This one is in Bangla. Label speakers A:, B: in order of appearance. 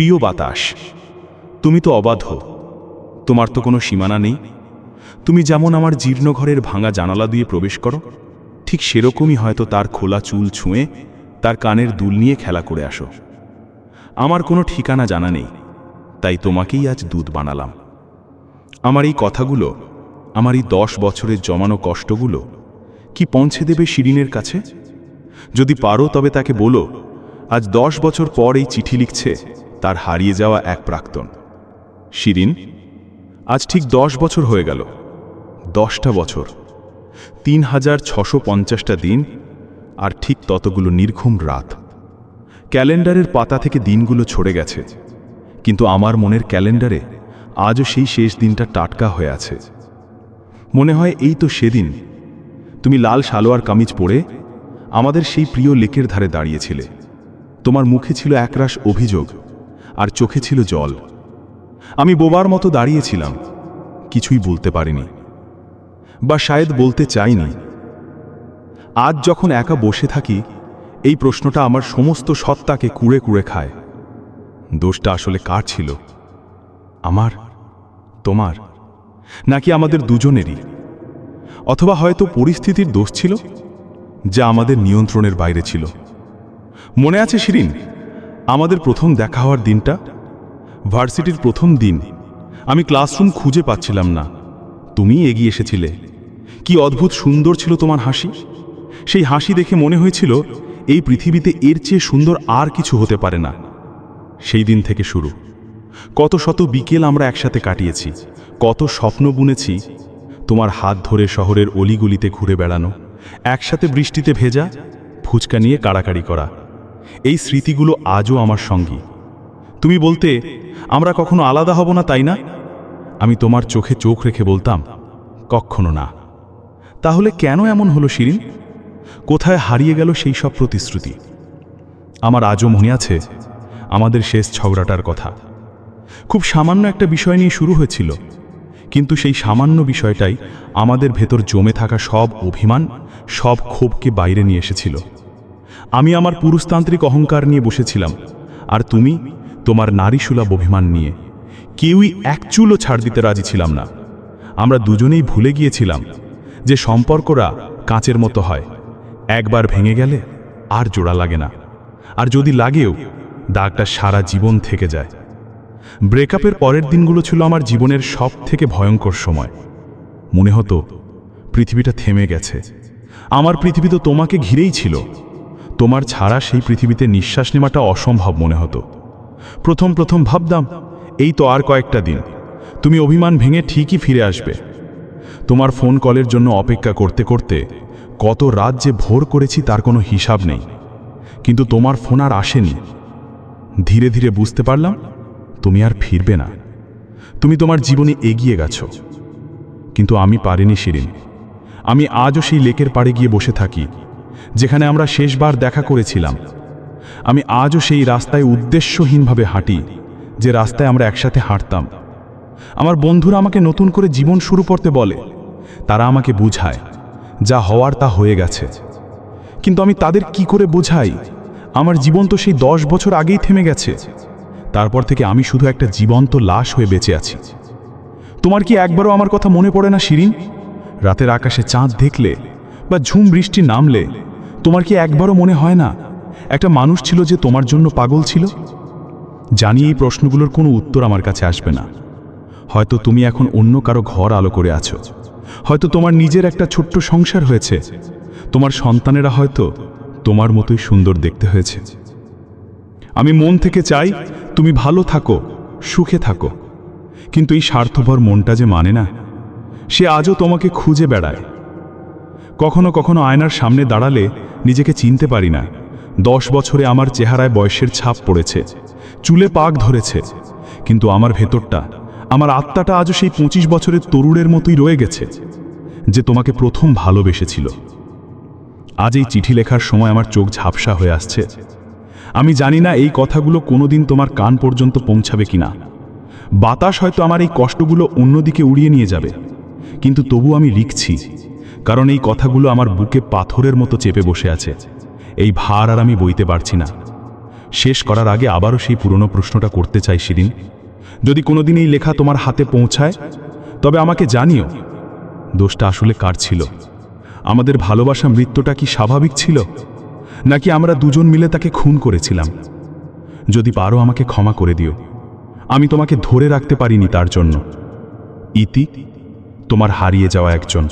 A: প্রিয় বাতাস, তুমি তো অবাধ, তোমার তো কোনো সীমানা নেই। তুমি যেমন আমার জীর্ণ ঘরের ভাঙা জানালা দিয়ে প্রবেশ করো, ঠিক সেরকমই হয়তো তার খোলা চুল ছুঁয়ে তার কানের দুল নিয়ে খেলা করে আসো। আমার কোনো ঠিকানা জানা নেই, তাই তোমাকেই আজ দুধ বানালাম। আমার এই কথাগুলো, আমার এই দশ বছরের জমানো কষ্টগুলো কি পৌঁছে দেবে শিরিনের কাছে? যদি পারো তবে তাকে বলো, আজ দশ বছর পর এই চিঠি লিখছে তার হারিয়ে যাওয়া এক প্রাক্তন। শিরিন, আজ ঠিক দশ বছর হয়ে গেল। দশটা বছর। তিন হাজার ছশো পঞ্চাশটা দিন আর ঠিক ততগুলো নির্ঘুম রাত। ক্যালেন্ডারের পাতা থেকে দিনগুলো ছড়ে গেছে। কিন্তু আমার মনের ক্যালেন্ডারে আজও সেই শেষ দিনটা টাটকা হয়ে আছে। মনে হয় এই তো সেদিন। তুমি লাল সালোয়ার কামিজ পরে আমাদের সেই প্রিয় লেকের ধারে দাঁড়িয়েছিলে। তোমার মুখে ছিল একরাশ অভিযোগ। আর চোখে ছিল জল। আমি বোবার মতো দাঁড়িয়েছিলাম, কিছুই বলতে পারিনি, বা শায়দ বলতে চাইনি। আজ যখন একা বসে থাকি, এই প্রশ্নটা আমার সমস্ত সত্তাকে কুড়ে কুড়ে খায়। দোষটা আসলে কার ছিল? আমার? তোমার? নাকি আমাদের দুজনেরই? অথবা হয়তো পরিস্থিতির দোষ ছিল, যা আমাদের নিয়ন্ত্রণের বাইরে ছিল। মনে আছে শিরিন? আমাদের প্রথম দেখা হওয়ার দিনটা, ভার্সিটির প্রথম দিন, আমি ক্লাসরুম খুঁজে পাচ্ছিলাম না। তুমি এগিয়ে এসেছিলে। কি অদ্ভুত সুন্দর ছিল তোমার হাসি। সেই হাসি দেখে মনে হয়েছিল, এই পৃথিবীতে এর চেয়ে সুন্দর আর কিছু হতে পারে না। সেই দিন থেকে শুরু। কত শত বিকেল আমরা একসাথে কাটিয়েছি, কত স্বপ্ন বুনেছি, তোমার হাত ধরে শহরের অলিগলিতে ঘুরে বেড়ানো, একসাথে বৃষ্টিতে ভেজা, ফুচকা নিয়ে কাড়াকাড়ি করা। এই স্মৃতিগুলো আজও আমার সঙ্গী। তুমি বলতে, আমরা কখনো আলাদা হব না, তাই না? আমি তোমার চোখে চোখ রেখে বলতাম, কখনো না। তাহলে কেন এমন হলো শিরিন? কোথায় হারিয়ে গেল সেই সব প্রতিশ্রুতি? আমার আজও মনে আছে আমাদের শেষ ঝগড়াটার কথা। খুব সামান্য একটা বিষয় নিয়ে শুরু হয়েছিল, কিন্তু সেই সামান্য বিষয়টাই আমাদের ভেতর জমে থাকা সব অভিমান, সব ক্ষোভকে বাইরে নিয়ে এসেছিল। আমি আমার পুরুষতান্ত্রিক অহংকার নিয়ে বসেছিলাম। আর তুমি, তোমার নারীসুলভ অভিমান নিয়ে। কেউই এক চুলও ছাড় দিতে রাজি ছিলাম না। আমরা দুজনেই ভুলে গিয়েছিলাম যে সম্পর্করা কাঁচের মতো হয়। একবার ভেঙে গেলে আর জোড়া লাগে না। আর যদি লাগেও, দাগটা সারা জীবন থেকে যায়। ব্রেকআপের পরের দিনগুলো ছিল আমার জীবনের সব থেকে ভয়ঙ্কর সময়। মনে হতো, পৃথিবীটা থেমে গেছে। আমার পৃথিবী তো তোমাকে ঘিরেই ছিল। তোমার ছাড়া সেই পৃথিবীতে নিঃশ্বাস নেওয়াটা অসম্ভব মনে হতো। প্রথম প্রথম ভাবতাম, এই তো আর কয়েকটা দিন, তুমি অভিমান ভেঙে ঠিকই ফিরে আসবে। তোমার ফোন কলের জন্য অপেক্ষা করতে করতে কত রাত যে ভোর করেছি তার কোনো হিসাব নেই। কিন্তু তোমার ফোন আর আসেনি। ধীরে ধীরে বুঝতে পারলাম, তুমি আর ফিরবে না। তুমি তোমার জীবনে এগিয়ে গেছো। কিন্তু আমি পারিনি শিরিন। আমি আজও সেই লেকের পাড়ে গিয়ে বসে থাকি। যেখানে আমরা শেষবার দেখা করেছিলাম। আমি আজও সেই রাস্তায় উদ্দেশ্যহীনভাবে হাঁটি, যে রাস্তায় আমরা একসাথে হাঁটতাম। আমার বন্ধুরা আমাকে নতুন করে জীবন শুরু করতে বলে। তারা আমাকে বুঝায়, যা হওয়ার তা হয়ে গেছে। কিন্তু আমি তাদের কি করে বোঝাই? আমার জীবন তো সেই দশ বছর আগেই থেমে গেছে। তারপর থেকে আমি শুধু একটা জীবন্ত লাশ হয়ে বেঁচে আছি। তোমার কি একবারও আমার কথা মনে পড়ে না, শিরিন? রাতের আকাশে চাঁদ দেখলে বা ঝুম বৃষ্টি নামলে তোমার কি একবারও মনে হয় না? একটা মানুষ ছিল যে তোমার জন্য পাগল ছিল? জানি এই প্রশ্নগুলোর কোনো উত্তর আমার কাছে আসবে না। হয়তো তুমি এখন অন্য কারও ঘর আলো করে আছো। হয়তো তোমার নিজের একটা ছোট্ট সংসার হয়েছে। তোমার সন্তানেরা হয়তো তোমার মতোই সুন্দর দেখতে হয়েছে। আমি মন থেকে চাই তুমি ভালো থাকো, সুখে থাকো। কিন্তু এই স্বার্থপর মনটা যে মানে না, সে আজও তোমাকে খুঁজে বেড়ায়। কখনো কখনো আয়নার সামনে দাঁড়ালে নিজেকে চিনতে পারি না। দশ বছরে আমার চেহারায় বয়সের ছাপ পড়েছে। চুলে পাক ধরেছে। কিন্তু আমার ভেতরটা, আমার আত্মাটা আজও সেই পঁচিশ বছরের তরুণের মতোই রয়ে গেছে, যে তোমাকে প্রথম ভালোবেসেছিল। আজ এই চিঠি লেখার সময় আমার চোখ ঝাপসা হয়ে আসছে। আমি জানি না এই কথাগুলো কোনোদিন তোমার কান পর্যন্ত পৌঁছাবে কিনা বাতাস হয়তো আমার এই কষ্টগুলো অন্যদিকে উড়িয়ে নিয়ে যাবে। কিন্তু তবু আমি লিখছি। কারণ এই কথাগুলো আমার বুকে পাথরের মতো চেপে বসে আছে। এই ভার আর আমি বইতে পারছি না। শেষ করার আগে আবারও সেই পুরনো প্রশ্নটা করতে চাই শিরিন। যদি কোনোদিন এই লেখা তোমার হাতে পৌঁছায়, তবে আমাকে জানিও, দোষটা আসলে কার ছিল? আমাদের ভালোবাসা মৃত্যুটা কি স্বাভাবিক ছিল? নাকি আমরা দুজন মিলে তাকে খুন করেছিলাম? যদি পারো আমাকে ক্ষমা করে দিও। আমি তোমাকে ধরে রাখতে পারিনি তার জন্য। ইতি, তোমার হারিয়ে যাওয়া একজন।